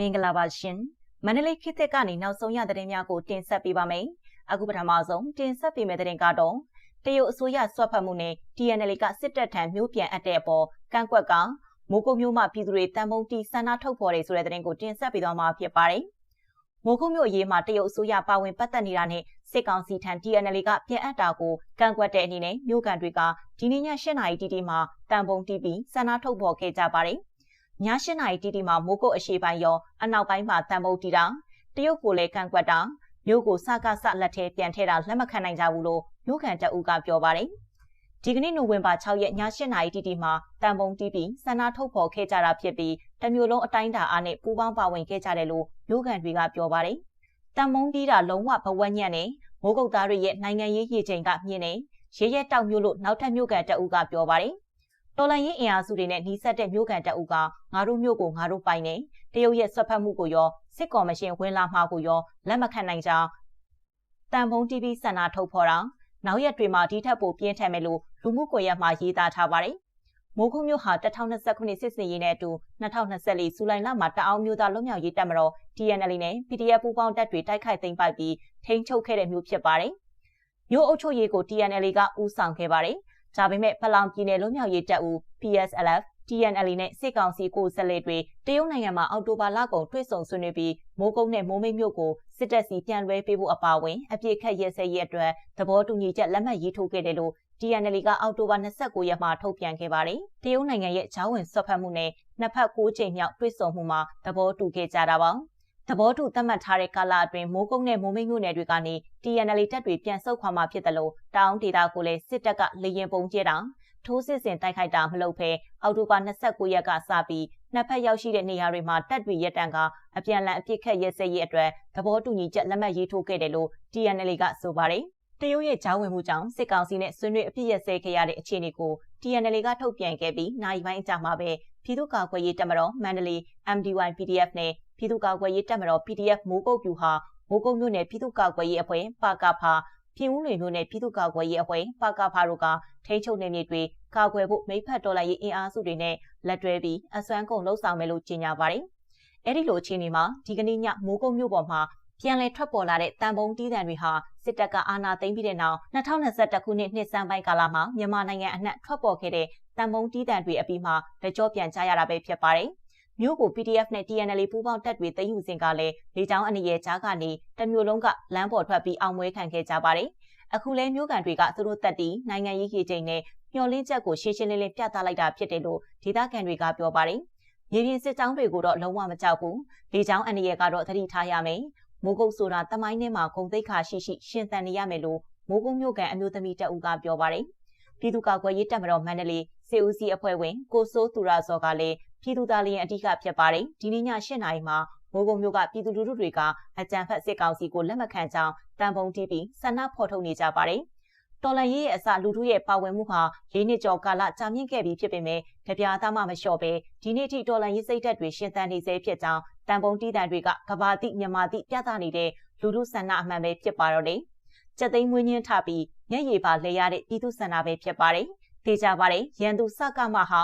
မင်္ဂလာပါရှင်မန္တလေးခေတ်သစ်ကနေနောက်ဆုံးရသတင်းများကိုတင်ဆက်ပေးပါမယ်အခုပထမဆုံးတင်ဆက်ပေးမယ့်သတင်းကတော့တရုတ်အစိုးရဆွတ်ဖက်မှုနဲ့ TNL ကစစ်တပ်ထံမျိုးပြန်အပ်တဲ့အပေါ်ကန့်ကွက်ကမိုးကုတ်မျိုးမှပြည်သူတွေတန်ပုံတီဆန္ဒထုတ်ဖော်တယ်ဆိုတဲ့သတင်းကိုတင်ဆက်ပေးသွားမှာဖြစ်ပါတယ်မိုးကုတ်မျိုးအရေးမှာတရုတ်အစိုးရပါဝင်ပတ်သက်နေတာနဲ့စစ်ကောင်စီထံ TNL ကပြန်အပ်တာကိုကန့်ကွက်တဲ့အနေနဲ့မြို့ကန်တွေကဒီနေ့ည8:00နာရီတီတီမှာတန်ပုံတီးပြီးဆန္ဒထုတ်ဖော်ခဲ့ကြပါတယ်။ည ၈နာရီတီတီမှာမိုးကုတ်အရှိပိုင်းရောအနောက်ပိုင်းမှာတန်ဖိုးတီတာတရုတ်ကိုလည်းကန့်ကွက်တာမြို့ကိုစကားဆလက်ထဲပြန်ထဲတာလက်မခံနိုင်ကြဘူးလို့မြို့ခံတအူကပြောပါတယ်ဒီကနေ့နိုဝင်ဘာ6ရက်ည8နာရီတီတီမှာတန်ပုံတီးပြီးဆန္ဒထုတ်ဖော်ခဲ့ကြတာဖြစ်ပြီးတမျိုးလုံးအတိုင်းတာအားနဲ့ပူးပေါင်းပါဝင်ခဲ့ကြတယ်လို့မြို့ခံတွေကပြောပါတယ်တန်ပုံတီးတာလုံးဝဘဝညံ့နဲ့မိုးကုတ်သားတွေရဲ့နိုင်ငံရေးရည်ချိန်ကမြင့်နေရဲရဲတောက်မျိုးလို့နောက်ထပ်မြို့ကန်တအူကပြောပါတယ် တော်လန်ရေးအင်အားစုတွေနဲ့နှီးစပ်တဲ့မြို့ကန်တပ်ဦးကငါတို့မြို့ကိုငါတို့ပိုင်နေတရုတ်ရဲ့ဆွတ်ဖက်မှုကိုရောစစ်ကော်မရှင်ဝင်လာမှာကိုရောလက်မခံနိုင်ကြောင်းတန်ဖုံ TV စန္ဒထုတ်ဖော်တာနောက်ရက်တွေမှာဒီထက်ပိုပြင်းထန်မယ်လို့လူမှုကွန်ရက်မှာရေးသားထားပါတယ်။မိုးခုမြို့ဟာ2020ခုနှစ်စစ်စင်ရေးနဲ့အတူ2024ဇူလိုင်လမှာတအောင်မျိုးသားလွတ်မြောက်ရေးတပ်မတော် TNL နဲ့ PDF ပူးပေါင်းတပ်တွေတိုက်ခိုက်သိမ်းပိုက်ပြီးထိန်းချုပ်ခဲ့တဲ့မြို့ဖြစ်ပါတယ်။မြို့အုပ်ချုပ်ရေးကို TNL ကဦးဆောင်ခဲ့ပါတယ်။ ဒါပေမဲ့ဖလောင်ပြည်နယ်လွတ်မြောက်ရေးတပ်ဦး PSLF TNL နဲ့စစ်ကောင်စီကိုဆက်လက်တွေတရုတ်နိုင်ငံမှာအော်တိုဘာလကုန်တွေ့ဆုံဆွေးနွေးပြီးမိုးကုတ်နဲ့မိုးမိတ်မြို့ကိုစစ်တပ်စီပြန်လွှဲပေးဖို့အပါအဝင်အပြစ်ခတ်ရဲစဲရေးအတွက်သဘောတူညီချက်လက်မှတ်ရေးထိုးခဲ့တယ်လို့ TNL ကအောက်တိုဘာ29ရက်မှာထုတ်ပြန်ခဲ့ပါတယ်။တရုတ်နိုင်ငံရဲ့ဂျောင်းဝင်ဆွတ်ဖက်မှုနဲ့နှစ်ဖက်၉ချိန်မြောက်တွေ့ဆုံမှုမှာသဘောတူခဲ့ကြတာပါ။ သဘောတူသတ်မှတ်ထားတဲ့ကာလအတွင်းမိုးကုတ်နဲ့မိုးမိတ်မြို့နယ်တွေကနေ TNL တပ်တွေပြန်ဆုတ်ခွာမှဖြစ်တယ်လို့တောင်ဒေသကိုလည်းစစ်တပ်ကလေရင်ပုံကျဲတာထိုးစစ်ဆင်တိုက်ခိုက်တာမလုပ်ဘဲအောက်တိုဘာ29ရက်ကစပြီးနှစ်ဖက်ရောက်ရှိတဲ့နေရာတွေမှာတပ်တွေရပ်တန့်ကအပြန်အလှန်အပြစ်ခတ်ရဲစဲရေးအတွက်သဘောတူညီချက်လက်မှတ်ရေးထိုးခဲ့တယ်လို့ TNL ကဆိုပါတယ်တရုတ်ရဲ့ကြောင်းဝင်မှုကြောင့်စစ်ကောင်စီနဲ့ဆွေးနွေးအပြစ်ရစဲခဲ့ရတဲ့အခြေအနေကို TNL ကထုတ်ပြန်ခဲ့ပြီးနိုင်ပိုင်းအကြမှာပဲပြည်သူ့ကာကွယ်ရေးတပ်မတော်မန္တလေး MDY PDF နဲ့ ပြည်သူ့ကာကွယ်ရေးတပ်မတော် PDF မိုးကုတ်ပြူဟာမိုးကုတ်မြို့နယ်ပြည်သူ့ကာကွယ်ရေးအဖွဲ့ပါကဖာပြည်ဦးလွင်မြို့နယ်ပြည်သူ့ကာကွယ်ရေးအဖွဲ့ပါကဖာတို့ကထိန်းချုပ်နေမြေတွေကာကွယ်ဖို့မိဖက်ဒေါ်လာရေးအင်အားစုတွေနဲ့လက်တွဲပြီးအစွမ်းကုန်လှုပ်ဆောင်မယ်လို့ကြေညာပါတယ်။အဲဒီလိုအခြေအနေမှာဒီကနေ့ညမိုးကုတ်မြို့ပေါ်မှာပြန်လည်ထွက်ပေါ်လာတဲ့တန်ပုံတီးတံတွေဟာစစ်တပ်ကအာဏာသိမ်းပြီးတဲ့နောက်2021ခုနှစ်နှစ်စံပိုင်းကာလမှာမြန်မာနိုင်ငံအနှံ့ထွက်ပေါ်ခဲ့တဲ့တန်ပုံတီးတံတွေအပြီးမှာတကြောပြန်ကြရတာပဲဖြစ်ပါတယ်။ မြို့ကို PDF နဲ့ TNL ပူးပေါင်းတပ်တွေသိမ်းယူစဉ်ကလည်းလေကြောင်းအနေရဲ့ကြားကနေတမျိုးလုံးကလမ်းပေါ်ထွက်ပြီးအောင်မွေးခံခဲ့ကြပါတယ်။အခုလဲမြို့ကန်တွေကသူတို့တပ်တီနိုင်ငံရေးကြီးချိန်နဲ့မျှော်လင့်ချက်ကိုရှင်းရှင်းလင်းလင်းပြသလိုက်တာဖြစ်တယ်လို့ဒေသခံတွေကပြောပါတယ်။မြေပြင်စစ်ကြောင်းတွေကိုတော့လုံးဝမကြောက်ဘူး။လေကြောင်းအနေရဲ့ကတော့သတိထားရမယ်။မိုးကုတ်ဆိုတာတမိုင်းထဲမှာဂုံသိက္ခာရှိရှိရှင်သန်နေရမယ်လို့မိုးကုတ်မြို့ကန်အမျိုးသမီးတအူးကပြောပါတယ်။ပြည်သူ့ကာကွယ်ရေးတပ်မတော်မန္တလေးစေဦးစီအဖွဲ့ဝင်ကိုစိုးသူရဇော်ကလည်း ပြည်သူသားလျင်အဓိကဖြစ်ပါတယ်ဒီနေ့ည8နာရီမှာမိုးကုံမြို့ကပြည်သူလူထုတွေကအကြံဖက်စစ်ကောင်စီကိုလက်မခံကြောင်းတန်ပုံတီးပြီးဆန္ဒဖော်ထုတ်နေကြပါတယ်တော်လန်ရေးရဲ့အစလူထုရဲ့ပါဝင်မှုဟာ၄နှစ်ကျော်ကာလကြာမြင့်ခဲ့ပြီးဖြစ်ပေမဲ့ကြပြာသားမှမလျှော့ပဲဒီနေ့ထိတော်လန်ရေးစိတ်သက်တွေရှင်သန်နေစေဖြစ်ကြောင်းတန်ပုံတီးတန်တွေကကဘာတိမြန်မာတိပြသနေတဲ့လူထုဆန္ဒအမှန်ပဲဖြစ်ပါတော့တယ်။ကြက်သိမ်းမွေးညင်းထပြီးမျက်ရည်ပါလဲရတဲ့ပြည်သူဆန္ဒပဲဖြစ်ပါတယ်။သိကြပါတယ်ရန်သူစကမဟာ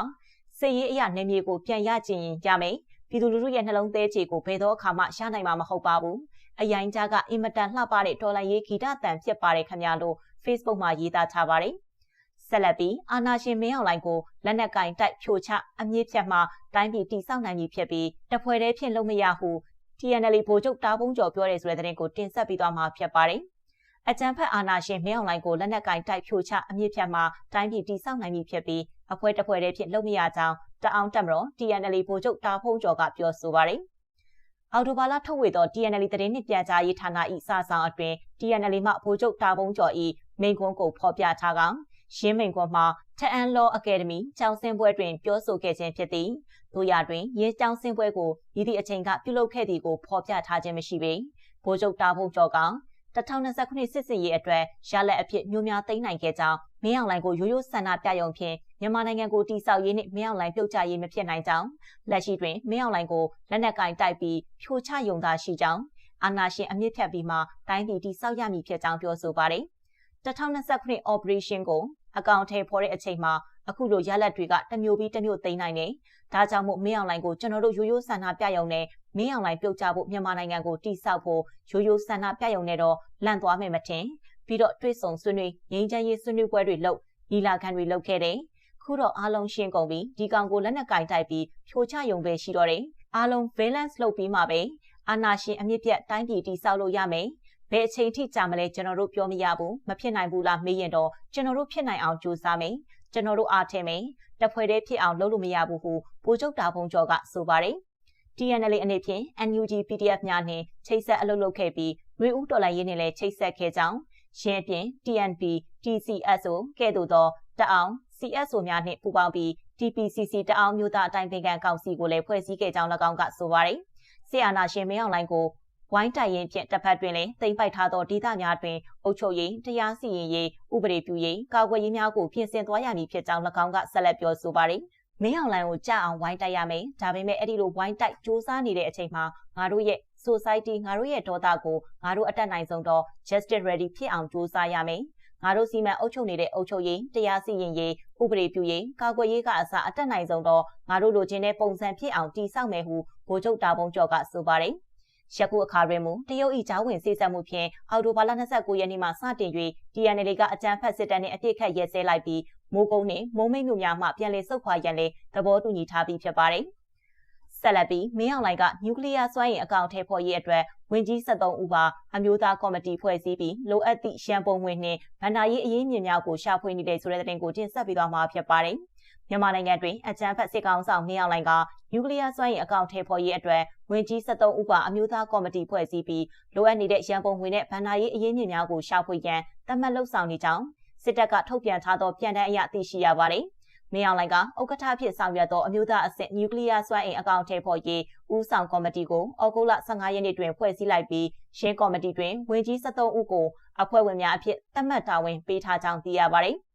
စစ်ရေးအရာနေမြေကိုပြန်ရကျင်ရင်ရမယ်ပြည်သူလူထုရဲ့နှလုံးသေးချေကိုဘယ်တော့အခါမှရနိုင်မှာမဟုတ်ပါဘူးအရင်ကြားကအင်မတန်လှပတဲ့ဒေါ်လာရေးဂီတတန်ဖြစ်ပါတယ်ခင်ဗျာလို့ Facebook မှာရေးသားထားပါတယ်ဆက်လက်ပြီးအာနာရှင်မင်းအောင်လိုင်ကိုလက်နက်ကင်တိုက်ဖြိုချအမြင့်ဖြတ်မှတိုင်းပြည်တိစောက်နိုင်ပြီဖြစ်ပြီးတပွဲတည်းဖြင့်လုံးမရဟု TNL ဗိုလ်ချုပ်တားပုံကျော်ပြောတဲ့ဆိုတဲ့သတင်းကိုတင်ဆက်ပြီးသွားမှာဖြစ်ပါတယ်အကြံဖက်အာနာရှင်မင်းအောင်လိုင်ကိုလက်နက်ကင်တိုက်ဖြိုချအမြင့်ဖြတ်မှတိုင်းပြည်တိစောက်နိုင်ပြီဖြစ်ပြီး အဖွဲ့တစ်ဖွဲ့တည်းဖြင့်လုံမရကြောင်းတအောင်တက်မတော် TNL ဗိုလ်ချုပ်တာဖုံးကျော်ကပြောဆိုပါတယ်။အော်တိုဘာလထုတ်ဝေသော TNL သတင်းနှင့်ပြန်ကြားရေးဌာန၏စာဆောင်အတွင် TNL မှဗိုလ်ချုပ်တာဖုံးကျော်၏မိန့်ခွန်းကိုဖော်ပြထားကရှင်းမိန်ကွန်မှာထအန်လော့အကယ်ဒမီကျောင်းစင်းပွဲတွင်ပြောဆိုခဲ့ခြင်းဖြစ်သည်တို့ရတွင်ရဲကျောင်းစင်းပွဲကိုဤသည့်အချိန်ကပြုလုပ်ခဲ့သည်ကိုဖော်ပြထားခြင်းမရှိပေဗိုလ်ချုပ်တာဖုံးကျော်က2020ခုနှစ်စစ်စင်ရေးအတွက်ရလက်အဖြစ်မျိုးများသိမ်းနိုင်ခဲ့ကြောင်းမင်းအောင်လှိုင်ကိုရိုးရိုးဆန္ဒပြရုံဖြင့် မြန်မာနိုင်ငံကိုတိဆောက်ရေးနှင့်မင်းအောင်လှိုင်ပြုတ်ချရေးမဖြစ်နိုင်ကြောင်းလက်ရှိတွင်မင်းအောင်လှိုင်ကိုလက်နက်ကင်တိုက်ပြီးဖြိုချယုံသာရှိကြောင်းအာဏာရှင်အမြင့်ဖြတ်ပြီးမှတိုင်းပြည်တိဆောက်ရမည်ဖြစ်ကြောင်းပြောဆိုပါတယ်2020ခုနှစ် operation ကိုအကောင့်ထဲပေါ်တဲ့အချိန်မှာအခုလိုရလက်တွေကတမျိုးပြီးတမျိုးသိမ်းနိုင်တယ်။ဒါကြောင့်မို့မင်းအောင်လိုင်ကိုကျွန်တော်တို့ရိုးရိုးဆန္ဒပြရုံနဲ့မင်းအောင်လိုင်ပြုတ်ချဖို့မြန်မာနိုင်ငံကိုတိစောက်ဖို့ရိုးရိုးဆန္ဒပြရုံနဲ့တော့လန့်သွားမယ်မထင်။ပြီးတော့တွေးဆုံဆွေးနွေးငြိမ်းချမ်းရေးဆွေးနွေးပွဲတွေလုပ်ညီလာခံတွေလုပ်ခဲ့တယ်။ ခုတော့အားလုံးရှင်းကုန်ပြီဒီကောင်ကိုလက်နက်ကင်တိုက်ပြီးဖြိုချရုံပဲရှိတော့တယ်။အားလုံး balance လုပ်ပြီးမှပဲအာနာရှင်အမြင့်ပြတ်တိုင်းပြည်တိစောက်လို့ရမယ်။ဘယ်အချိန်ထိကြာမလဲကျွန်တော်တို့ပြောမရဘူးမဖြစ်နိုင်ဘူးလားမေးရင်တော့ကျွန်တော်တို့ဖြစ်နိုင်အောင်ကြိုးစားမယ်ကျွန်တော်တို့အားထင်မယ်တဖွဲ့တည်းဖြစ်အောင်လုပ်လို့မရဘူးဟုဗိုလ်ချုပ်တာဖုံကျော်ကဆိုပါတယ် TNL အနေဖြင့် NUG PDF များနှင့်ချိတ်ဆက်အလုပ်လုပ်ခဲ့ပြီးရွေဦးတော်လိုင်းရေးနှင့်လည်းချိတ်ဆက်ခဲ့ကြောင်းရှင်းအပြင် TNP TCSO ကဲ့သို့သောတအောင် CSO များနှင့်ပူးပေါင်းပြီး TPCC တအောင်းမျိုးသားအတိုင်းပင်ခံကောင်စီကိုလည်းဖွဲ့စည်းခဲ့ကြောင်း၎င်းကဆိုပါရယ်။ဆီယာနာရှင်မင်းအောင်လိုင်းကိုဝိုင်းတိုင်ရင်ဖြင့်တပ်ဖက်တွင်လည်းတိမ့်ပိုက်ထားသောဒေသများတွင်အုပ်ချုပ်ရေးတရားစီရင်ရေးဥပဒေပြုရေးကာကွယ်ရေးများကိုပြင်ဆင်သွားရမည်ဖြစ်ကြောင်း၎င်းကဆက်လက်ပြောဆိုပါရယ်။မင်းအောင်လိုင်းကိုကြအောင်ဝိုင်းတိုက်ရမယ်။ဒါပေမဲ့အဲ့ဒီလိုဝိုင်းတိုက်စူးစမ်းနေတဲ့အချိန်မှာငါတို့ရဲ့ society ငါတို့ရဲ့ဒေါသကိုငါတို့အတက်နိုင်ဆုံးတော့ justice ready ဖြစ်အောင်စူးစမ်းရမယ် ငါတို့စီမံအုပ်ချုပ်နေတဲ့အုပ်ချုပ်ရေးတရားစီရင်ရေးဥပဒေပြုရေးကာကွယ်ရေးကအစအတက်နိုင်ဆုံးတော့ငါတို့လိုချင်တဲ့ပုံစံဖြစ်အောင်တည်ဆောက်မယ်ဟုဗိုလ်ချုပ်တာဘုံကျော်ကဆိုပါတယ်ယခုအခါတွင်မူတရုတ်၏ဂျောင်းဝင်စေဆက်မှုဖြင့်အော်တိုဘာလ29ရက်နေ့မှစတင်၍ TNL ကအကြမ်းဖက်စစ်တပ်နှင့်အပြစ်ခတ်ရဲစဲလိုက်ပြီးမိုးကုန်းနှင့်မိုးမိတ်မြို့များမှပြန်လည်ဆုတ်ခွာရန်လည်းသဘောတူညီထားပြီးဖြစ်ပါတယ်။ ဆက်လက်ပြီးမင်းအောင်လှိုင်ကနျူကလ িয়ার စွမ်းအင်အကောင့်ထဲပေါ်ရေးအတွက်ဝင်ကြီး73ဦးပါအမျိုးသားကော်မတီဖွဲ့စည်းပြီးလိုအပ်သည့်ရန်ပုံငွေနှင့်ဗန္ဒာရေးအရေးမြင့်များကိုရှာဖွေနေတဲ့ဆိုတဲ့သတင်းကိုတင်ဆက်ပေးသွားမှာဖြစ်ပါတယ်။မြန်မာနိုင်ငံတွင်အကြမ်းဖက်စစ်ကောင်ဆောင်နေအောင်လိုင်ကနျူကလ িয়ার စွမ်းရည်အကောင့်ထဲပေါ်ရေးအတွက်ဝင်ကြီး73ဦးကအမျိုးသားကော်မတီဖွဲ့စည်းပြီးလိုအပ်နေတဲ့ရန်ပုံငွေနဲ့ဗန်နာရေးအရေးမြစ်များကိုရှာဖွေရန်သတ်မှတ်လှုပ်ဆောင်နေကြောင်းစစ်တပ်ကထုတ်ပြန်ထားသောပြန်တမ်းအရသိရှိရပါတယ်။ မင်းအောင်လိုင်ကဥက္ကဋ္ဌဖြစ်ဆောင်ရွက်သောအမျိုးသားအဆင့်နျူကလ িয়ার စွမ်းအင်အကောင့်ထဲပေါ်ရေးဦးဆောင်ကော်မတီကိုဩဂုတ်လ15ရက်နေ့တွင်ဖွဲ့စည်းလိုက်ပြီးရှင်းကော်မတီတွင်ဝင်ကြီး73ဦးကိုအဖွဲ့ဝင်များအဖြစ်သတ်မှတ်တာဝန်ပေးထားကြောင်းသိရပါတယ်။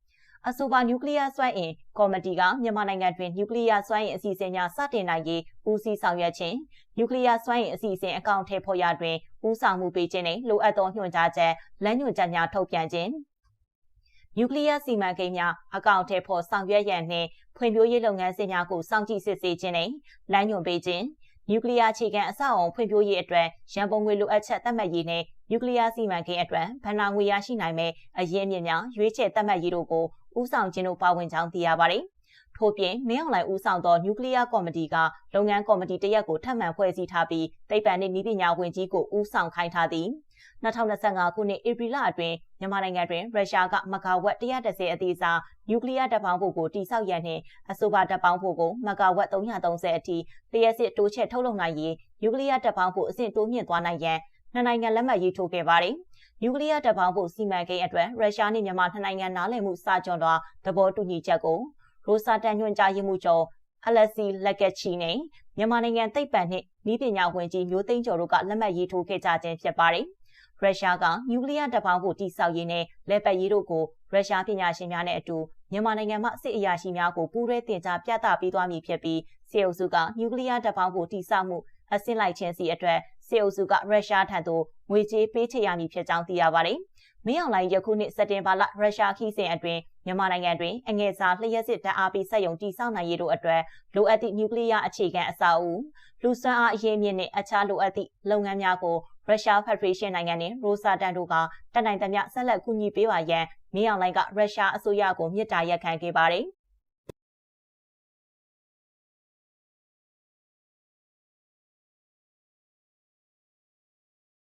အဆိုပါနျူကလ িয়ার စွမ်းအင်ကော်မတီကမြန်မာနိုင်ငံတွင်နျူကလ িয়ার စွမ်းအင်အစီအစဉ်များစတင်နိုင်ရေးဦးစီးဆောင်ရွက်ခြင်းနျူကလ িয়ার စွမ်းအင်အစီအစဉ်အကောင့်ထဲပေါ်ရတွင်ဦးဆောင်မှုပေးခြင်းနှင့်လိုအပ်သောညွှန်ကြားချက်လမ်းညွှန်ချက်များထုတ်ပြန်ခြင်း နျူကလ িয়ার စီမံကိန်းများအကောင့်ထဲပေါ်ဆောင်ရွက်ရန်နှင့်ဖွံ့ဖြိုးရေးလုပ်ငန်းစဉ်များကိုစောင့်ကြည့်စစ်ဆေးခြင်းနှင့်လမ်းညွှန်ပေးခြင်းနျူကလ িয়ার အခြေခံအဆောက်အအုံဖွံ့ဖြိုးရေးအတွက်ရန်ပုံငွေလိုအပ်ချက်သတ်မှတ်ရေးနဲ့နျူကလ িয়ার စီမံကိန်းအတွက်ဗဏ္ဍာငွေရရှိနိုင်မဲ့အရင်းအမြစ်များရွေးချယ်သတ်မှတ်ရေးတို့ကိုဦးဆောင်ခြင်းတို့ပါဝင်ကြောင်းသိရပါတယ်။ထို့ပြင်မင်းအောင်လှိုင်ဦးဆောင်သောနျူကလ িয়ার ကော်မတီကလုပ်ငန်းကော်မတီတရက်ကိုထပ်မံဖွဲ့စည်းထားပြီးသိပ္ပံနှင့်နည်းပညာဝန်ကြီးကိုဦးဆောင်ခိုင်းထားသည် 2025ခုနှစ်ဧပြီလအတွင်းမြန်မာနိုင်ငံတွင်ရုရှားကမဂါဝက်130အသေးစားနျူကလ িয়ার တပ်ပေါင်းဖို့ကိုတိစောက်ရန်နှင့်အဆိုပါတပ်ပေါင်းဖို့ကိုမဂါဝက်330အထိလျှက်စစ်တိုးချဲ့ထုတ်လုပ်နိုင်ရေးနျူကလ িয়ার တပ်ပေါင်းဖို့အဆင့်တိုးမြင့်သွားနိုင်ရန်နှစ်နိုင်ငံလက်မှတ်ရေးထိုးခဲ့ပါတယ်။နျူကလ িয়ার တပ်ပေါင်းဖို့စီမံကိန်းအတွက်ရုရှားနဲ့မြန်မာနှစ်နိုင်ငံနားလည်မှုစာချုပ်တော်သဘောတူညီချက်ကိုရိုစာတန်ညွှန်ကြားရေးမှူးချုပ်အလက်စီလက်ကက်ချီနဲ့မြန်မာနိုင်ငံသိပ္ပံနှင့်ဤပညာဝန်ကြီးမျိုးသိန်းကျော်တို့ကလက်မှတ်ရေးထိုးခဲ့ကြခြင်းဖြစ်ပါတယ်။ ရုရှားကနျူကလ িয়ার တပ်ပေါင်းဖို့တိစောက်ရေးနဲ့လက်ပတ်ရေးတို့ကိုရုရှားပညာရှင်များနဲ့အတူမြန်မာနိုင်ငံမှစစ်အရာရှိများကိုပူးရဲတင်ကြားပြသပေးသွားမည်ဖြစ်ပြီးစေအုပ်စုကနျူကလ িয়ার တပ်ပေါင်းဖို့တိစောက်မှုအဆင့်လိုက်ခြင်းစီအတွက်စေအုပ်စုကရုရှားထံသို့ငွေကြေးပေးချေရမည်ဖြစ်ကြောင်းသိရပါတယ်။မင်းအောင်လှိုင်ယခုနှစ်စက်တင်ဘာလရုရှားခီးစဉ်အတွင်းမြန်မာနိုင်ငံတွင်အငယ်စားလျှက်စစ်တပ်အားပေးဆက်ယုံတည်ဆောက်နိုင်ရေးတို့အတွက်လိုအပ်သည့်နျူကလ িয়ার အခြေခံအဆောက်အဦလူစွမ်းအားအရေးမြင့်နှင့်အခြားလိုအပ်သည့်လုပ်ငန်းများကို ရုရှားဖက်ဒရေးရှင်းနိုင်ငံနှင့်ရိုစာတန်တို့ကတနိုင်သမျှဆက်လက်ကူညီပေးပါရန်မင်းအောင်လှိုင်ကရုရှားအစိုးရကိုမြစ်တာရက်ခံခဲ့ပါတယ်။